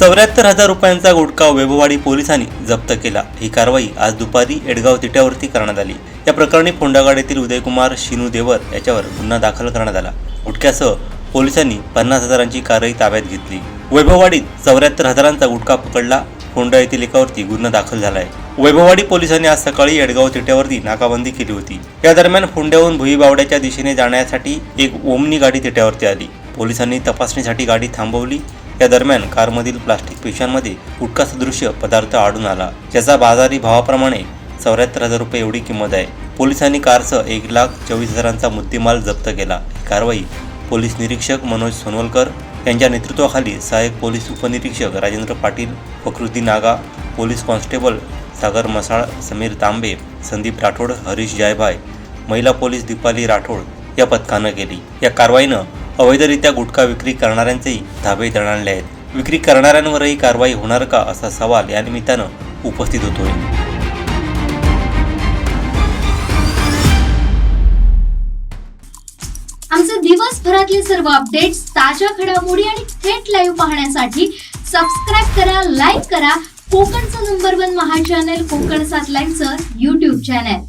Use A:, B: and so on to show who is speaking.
A: चौऱ्याहत्तर हजार रुपयांचा गुटखा वैभववाडी पोलिसांनी जप्त केला. ही कारवाई आज दुपारी एडगाव तिट्यावरती करण्यात आली. या प्रकरणी फोंडागाड येथील उदयकुमार शिनू देवर याच्यावर गुन्हा दाखल करण्यात आला. गुटख्यासह पोलिसांनी पन्नास हजारांची कारवाई ताब्यात घेतली. वैभववाडीत चौऱ्याहत्तर हजारांचा गुटखा पकडला. फोंडा येथील एकावरती गुन्हा दाखल झाला आहे वैभववाडी पोलिसांनी आज सकाळी एडगाव तिट्यावरती नाकाबंदी केली होती. या दरम्यान फोंड्याहून भुईबावड्याच्या दिशेने जाण्यासाठी एक ओमनी गाडी तिट्यावरती आली. पोलिसांनी तपासणीसाठी गाडी थांबवली. या दरम्यान कारमधील प्लास्टिक पिशव्यांमध्ये गुटखा सदृश्य पदार्थ आढळून आला. ज्याचा बाजारी भावाप्रमाणे चौऱ्याहत्तर हजार रुपये एवढी किंमत आहे. पोलिसांनी कारसह एक लाख चोवीस हजारांचा मुद्देमाल जप्त केला. ही कारवाई पोलीस निरीक्षक मनोज सोनवलकर यांच्या नेतृत्वाखाली सहाय्यक पोलीस उपनिरीक्षक राजेंद्र पाटील फकरुद्दीन नागा पोलीस कॉन्स्टेबल सागर मसाळ समीर तांबे संदीप राठोड हरीश जायभाय महिला पोलीस दीपाली राठोड या पथकानं केली. या कारवाईनं अवैधरित्या गुटखा विक्री करणाऱ्यांचेही धाबे दणाणले आहेत. विक्री करणाऱ्यांवरही कारवाई होणार का असा सवाल या निमित्तानं उपस्थित होतोय.
B: आमचे दिवसभरातले सर्व अपडेट्स ताज्या घडामोडी आणि थेट लाईव्ह पाहण्यासाठी सबस्क्राईब करा लाईक करा. कोकणचं number one Maha channel Kokan सात लाईव्हचं युट्यूब चॅनल